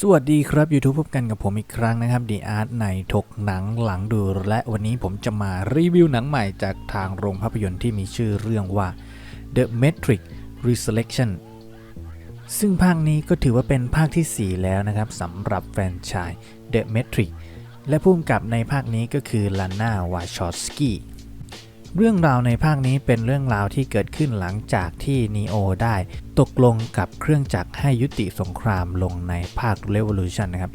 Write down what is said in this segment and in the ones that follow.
สวัสดีครับ YouTube พบกันกับผมอีกครั้งนะครับ The Art ในถกหนังหลังดูและวันนี้ผมจะมารีวิวหนังใหม่จากทางโรงภาพยนตร์ที่มีชื่อเรื่องว่า The Matrix Resurrection ซึ่งภาคนี้ก็ถือว่าเป็นภาคทีสี่4 แล้วนะครับสำหรับแฟรนไชส์ The Matrix และผู้กำกับในภาคนี้ก็คือลาน่าวาชอสกี้ เรื่องราวในภาคนี้เป็นเรื่องราวที่เกิดขึ้นหลังจากที่นีโอได้ ตกลงกับเครื่องจักรให้ยุติสงครามลงในภาค Revolution นะครับ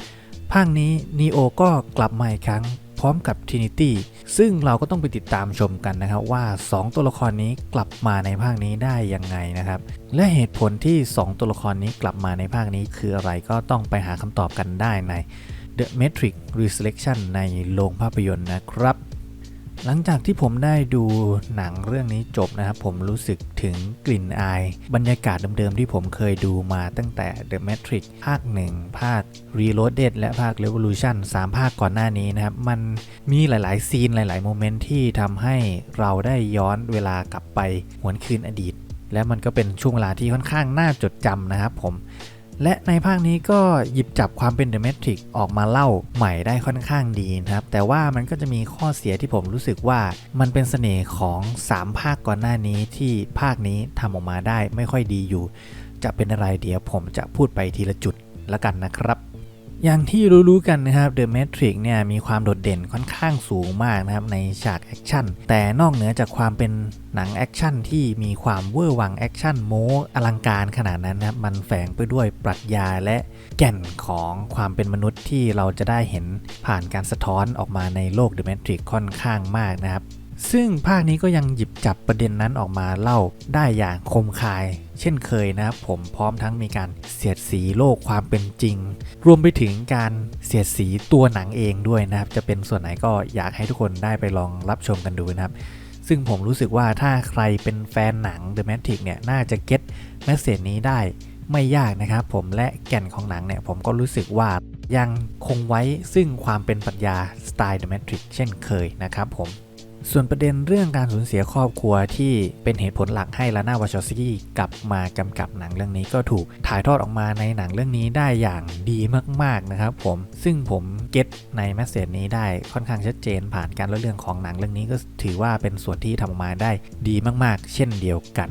ภาคนี้นีโอก็กลับมาอีกครั้งพร้อมกับ Trinity ซึ่งเราก็ต้องไปติดตามชมกันนะครับว่า 2 ตัวละครนี้กลับมาในภาคนี้ได้ยังไงนะครับ และเหตุผลที่ 2 ตัวละครนี้กลับมาในภาคนี้คืออะไรก็ต้องไปหาคำตอบกันได้ใน The Matrix Resurrection ในโรงภาพยนตร์นะครับ หลังจากที่ผมได้ดูหนังเรื่องนี้จบนะครับ ผมรู้สึกถึงกลิ่นอาย บรรยากาศเดิมๆที่ผมเคยดูมาตั้งแต่ The Matrix ภาค 1 ภาค Reloaded และภาค Revolution 3 ภาคก่อนหน้านี้นะครับ มันมีหลายๆ ซีนหลายๆ โมเมนต์ที่ทำให้เราได้ย้อนเวลากลับไปหวนคืนอดีต และมันก็เป็นช่วงเวลาที่ค่อนข้างน่าจดจำนะครับผม และในภาคนี้ก็หยิบจับความเป็น The Matrix ออกมาเล่าใหม่ได้ค่อนข้างดีนะครับ แต่ว่ามันก็จะมีข้อเสียที่ผมรู้สึกว่ามันเป็นเสน่ห์ของ 3 ภาคก่อนหน้านี้ที่ภาคนี้ทำออกมาได้ไม่ค่อยดีอยู่ จะเป็นอะไรเดี๋ยวผมจะพูดไปทีละจุดละกันนะครับ อย่างที่รู้ๆกันนะครับ The Matrix เนี่ยมีความโดดเด่นค่อนข้างสูงมากนะครับในฉากแอคชั่น แต่นอกเหนือจากความเป็นหนังแอคชั่นที่มีความเวอร์วังแอคชั่นโม้อลังการขนาดนั้นนะครับ มันแฝงไปด้วยปรัชญาและแก่นของความเป็นมนุษย์ที่เราจะได้เห็นผ่านการสะท้อนออกมาในโลก The Matrix ค่อนข้างมากนะครับ ซึ่งภาคนี้ก็ยังหยิบจับประเด็นนั้นออกมาเล่าได้อย่างคมคาย เช่นเคยนะครับผมพร้อมทั้งมีการเสียดสีโลกความเป็นจริง รวมไปถึงการเสียดสีตัวหนังเองด้วยนะครับ จะเป็นส่วนไหนก็อยากให้ทุกคนได้ไปลองรับชมกันดูนะครับ ซึ่งผมรู้สึกว่าถ้าใครเป็นแฟนหนัง The Matrix เนี่ยน่าจะเก็ตแมสเซจนี้ได้ไม่ยากนะครับผมและแก่นของหนังเนี่ยผมก็รู้สึกว่ายังคงไว้ซึ่งความเป็นปรัชญาสไตล์ The Matrix เช่นเคยนะครับผม ส่วนประเด็นเรื่องการสูญเสียครอบครัวที่เป็นเหตุผลหลักให้ลาน่าวาชอสกี้กลับมากำกับหนังเรื่องนี้ก็ถูกถ่ายทอดออกมาในหนังเรื่องนี้ได้อย่างดีมากๆนะครับผมซึ่งผมเก็ตในแมสเซจนี้ได้ค่อนข้างชัดเจนผ่านการเล่าเรื่องของหนังเรื่องนี้ก็ถือว่าเป็นส่วนที่ทำออกมาได้ดีมากๆ เช่นเดียวกัน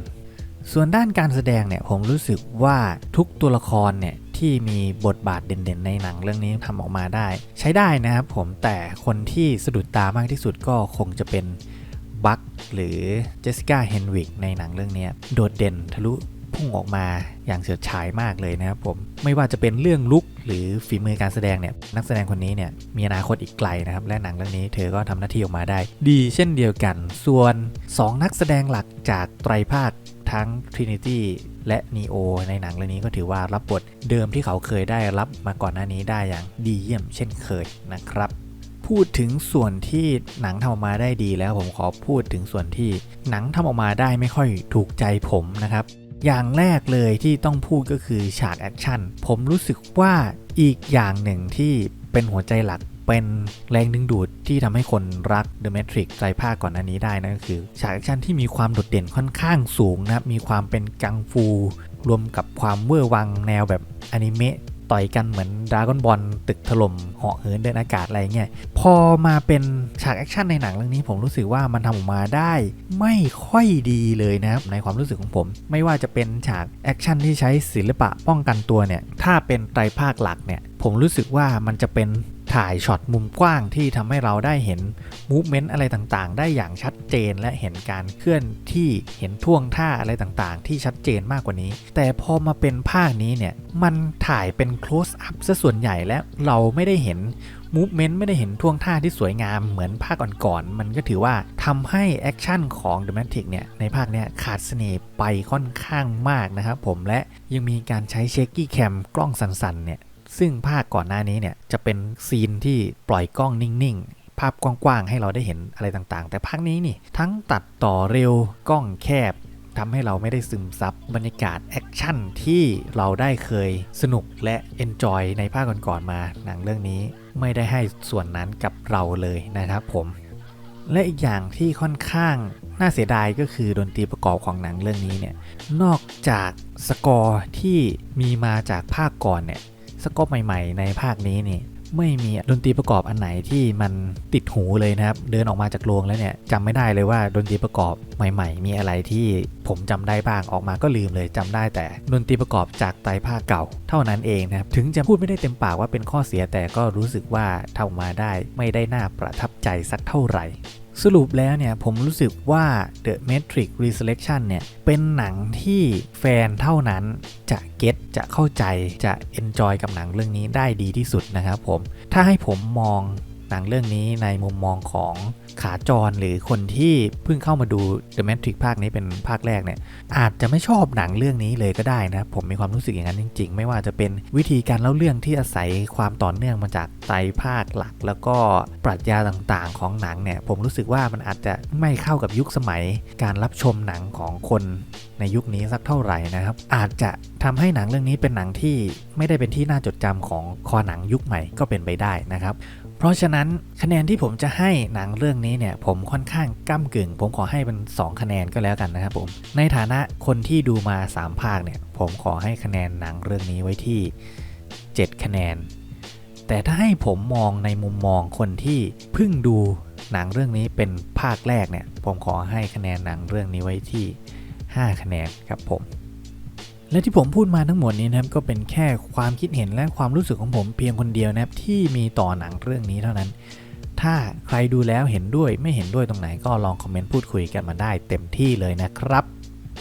ส่วนด้านการแสดงเนี่ยผมรู้สึกว่าทุกตัวละครเนี่ย ที่มีบทบาทเด่นๆ ในหนังเรื่องนี้ทำออกมาได้ ใช้ได้นะครับผมแต่คนที่สะดุดตามากที่สุดก็คงจะเป็นบัคหรือเจสสิก้าเฮนวิกในหนังเรื่องนี้โดดเด่นทะลุพุ่งออกมาอย่างเฉิดฉายมากเลยนะครับผมไม่ว่าจะเป็นเรื่องลุกหรือฝีมือการแสดงเนี่ยนักแสดงคนนี้เนี่ยมีอนาคตอีกไกลนะครับและหนังเรื่องนี้เธอก็ทำหน้าที่ออกมาได้ ดีเช่นเดียวกัน ส่วน 2 นักแสดงหลักจากไตรภาค ทั้ง Trinity และ Neo ในหนังเรื่องนี้ก็ถือว่ารับบทเดิมที่เขาเคยได้รับมาก่อนหน้านี้ได้อย่างดีเยี่ยมเช่นเคยนะครับพูดถึงส่วนที่หนังทำออกมาได้ดีแล้วผมขอพูดถึงส่วนที่หนังทำออกมาได้ไม่ค่อยถูกใจผมนะครับ อย่างแรกเลยที่ต้องพูดก็คือฉากแอคชั่นผมรู้สึกว่าอีกอย่างหนึ่งที่เป็นหัวใจหลัก เป็นแรงดึงดูดที่ทำให้คนรัก The Matrix ใจภาคก่อนอันนี้ได้นั่นก็คือฉากแอคชั่นที่มีความโดดเด่นค่อนข้างสูงนะครับ มีความเป็นกังฟูรวมกับความเวอร์วังแนวแบบอนิเมะต่อยกันเหมือนดราก้อนบอลตึกถล่มเหาะเหินเดินอากาศอะไรเงี้ยพอมาเป็นฉากแอคชั่นในหนังเรื่องนี้ผมรู้สึกว่ามันทำออกมาได้ไม่ค่อยดีเลยนะครับในความรู้สึกของผม ไม่ว่าจะเป็นฉากแอคชั่นที่ใช้ศิลปะป้องกันตัวเนี่ยถ้าเป็นไตรภาคหลักเนี่ยผมรู้สึกว่ามันจะเป็น ถ่ายช็อตมุมกว้างที่ทำให้เราได้เห็นมูฟเมนต์อะไรต่างๆ ได้อย่างชัดเจนและเห็นการเคลื่อนที่เห็นท่วงท่าอะไรต่างๆ ที่ชัดเจนมากกว่านี้ แต่พอมาเป็นภาคนี้เนี่ย มันถ่ายเป็น close up ซะส่วนใหญ่และเราไม่ได้เห็นมูฟเมนต์ไม่ได้เห็นท่วงท่าที่สวยงามเหมือนภาคก่อนๆ มันก็ถือว่าทำให้แอคชั่นของ The Matrix เนี่ย ในภาคเนี้ยขาดเสน่ห์ไปค่อนข้างมากนะครับผมและยังมีการใช้เชคกี้แคมกล้องสั่นๆเนี่ย ซึ่งภาคก่อนหน้านี้เนี่ยจะเป็นซีนที่ปล่อยกล้องนิ่งๆ ภาพกว้างๆ ให้เราได้เห็นอะไรต่างๆ แต่ภาคนี้นี่ทั้งตัดต่อเร็วกล้องแคบทำให้เราไม่ได้ซึมซับบรรยากาศแอคชั่นที่เราได้เคยสนุกและเอนจอยในภาคก่อนๆมาหนังเรื่องนี้ไม่ได้ให้ส่วนนั้นกับเราเลยนะครับผม และอีกอย่างที่ค่อนข้างน่าเสียดายก็คือดนตรีประกอบของหนังเรื่องนี้เนี่ยนอกจากสกอร์ที่มีมาจากภาคก่อนเนี่ย สกอปใหม่ๆ ในภาคนี้นี่ไม่มีดนตรีประกอบอันไหนที่มันติดหูเลยนะครับ เดินออกมาจากโรงแล้วเนี่ยจำไม่ได้เลยว่าดนตรีประกอบใหม่ ๆ มีอะไรที่ผมจำได้บ้างออกมาก็ลืมเลยจำได้แต่ดนตรีประกอบจากไตรภาคเก่า เท่านั้นเองนะครับถึงจะพูดไม่ได้เต็มปากว่าเป็นข้อเสียแต่ก็รู้สึกว่าทำออกมาได้ไม่ได้น่าประทับใจสักเท่าไหร่ สรุปแล้วเนี่ยผมรู้สึกว่า The Matrix Resurrection เนี่ย เป็นหนังที่แฟนเท่านั้นจะเก็ตจะเข้าใจจะเอนจอยกับหนังเรื่องนี้ได้ดีที่สุดนะครับผม ถ้าให้ผมมองหนังเรื่องนี้ในมุมมองของ ขาจรหรือคนที่เพิ่งเข้ามาดู The Matrix ภาคนี้เป็นภาคแรกเนี่ยอาจจะไม่ชอบหนังเรื่องนี้เลยก็ได้นะ ผมมีความรู้สึกอย่างนั้นจริง ๆ ไม่ว่าจะเป็นวิธีการเล่าเรื่องที่อาศัยความต่อเนื่องมาจากไตรภาคหลัก แล้วก็ปรัชญาต่างๆ ของหนังเนี่ยผมรู้สึกว่ามันอาจจะไม่เข้ากับยุคสมัย การรับชมหนังของคนในยุคนี้สักเท่าไหร่นะครับ อาจจะทำให้หนังเรื่องนี้เป็นหนังที่ไม่ได้เป็นที่น่าจดจำของคอหนังยุคใหม่ก็เป็นไปได้นะครับ เพราะฉะนั้นคะแนนที่ผมจะให้หนังเรื่องนี้เนี่ยผมค่อนข้างก้ากึ่ง ผมขอให้เป็น 2 คะแนนก็แล้วกันนะครับผม ในฐานะคนที่ดูมา 3 ภาคเนี่ยผมขอให้คะแนนหนังเรื่องนี้ไว้ที่ 7 คะแนน แต่ถ้าให้ผมมองในมุมมองคนที่เพิ่งดูหนังเรื่องนี้เป็นภาคแรกเนี่ยผมขอให้คะแนนหนังเรื่องนี้ไว้ที่ 5 คะแนนครับผม และที่ผมพูดมาทั้งหมดนี้นะครับก็เป็นแค่ความคิดเห็นและความรู้สึกของผมเพียงคนเดียวนะครับที่มีต่อหนังเรื่องนี้เท่านั้น ถ้าใครดูแล้วเห็นด้วยไม่เห็นด้วยตรงไหนก็ลองคอมเมนต์พูดคุยกันมาได้เต็มที่เลยนะครับ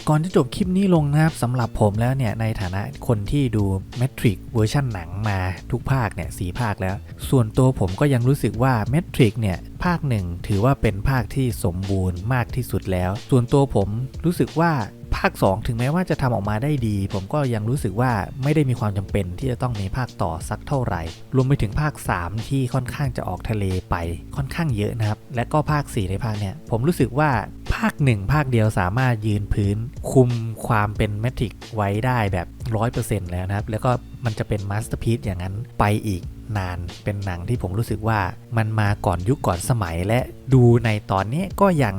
ก่อนจะจบคลิปนี้ลงนะครับสำหรับผมแล้วเนี่ยในฐานะคนที่ดู Matrix เวอร์ชันหนังมาทุกภาคเนี่ยสภาคแล้ว ส่วนตัวผมก็ยังรู้สึกว่า Matrix เนี่ยภาคหนึ่งถือว่าเป็นภาคที่สมบูรณ์มากที่สุดแล้ว ส่วนตัวผมรู้สึกว่า ภาค 2 ถึงแม้ว่าจะทำออกมาได้ดี ผมก็ยังรู้สึกว่าไม่ได้มีความจำเป็นที่จะต้องมีภาคต่อสักเท่าไหร่ รวมไปถึงภาค 3 ที่ค่อนข้างจะออกทะเลไปค่อนข้างเยอะนะครับ และก็ภาค 4 ในภาคเนี้ยผมรู้สึกว่าภาค 1 ภาคเดียวสามารถยืนพื้น คุมความเป็นแมทริกไว้ได้แบบ 100%แล้วนะครับ แล้วก็มันจะเป็นมาสเตอร์พี e อย่างนั้นไปอีก นาน เป็นหนังที่ผมรู้สึกว่ามันมาก่อนยุคก่อนสมัย และดูในตอนนี้ก็ยัง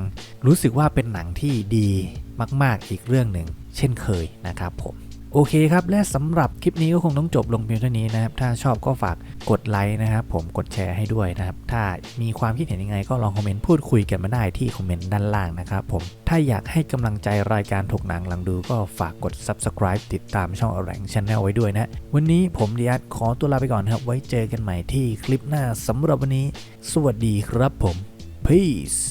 รู้สึกว่าเป็นหนังที่ดีมาก ๆ อีกเรื่องหนึ่งเช่นเคยนะครับผม โอเคครับ และสำหรับคลิปนี้ก็คงต้องจบลงเพียงเท่านี้นะครับ ถ้าชอบก็ฝากกดไลค์นะครับ ผมกดแชร์ให้ด้วยนะครับ ถ้ามีความคิดเห็นยังไงก็ลองคอมเมนต์พูดคุยกันมาได้ที่คอมเมนต์ด้านล่างนะครับผม ถ้าอยากให้กำลังใจรายการถกหนังหลังดูก็ฝากกด subscribe ติดตามช่องแรงช n แนลไว้ด้วยนะ วันนี้ผมดิอัดขอตัวลาไปก่อนครับ ไว้เจอกันใหม่ที่คลิปหน้าสำหรับวันนี้ สวัสดีครับผม peace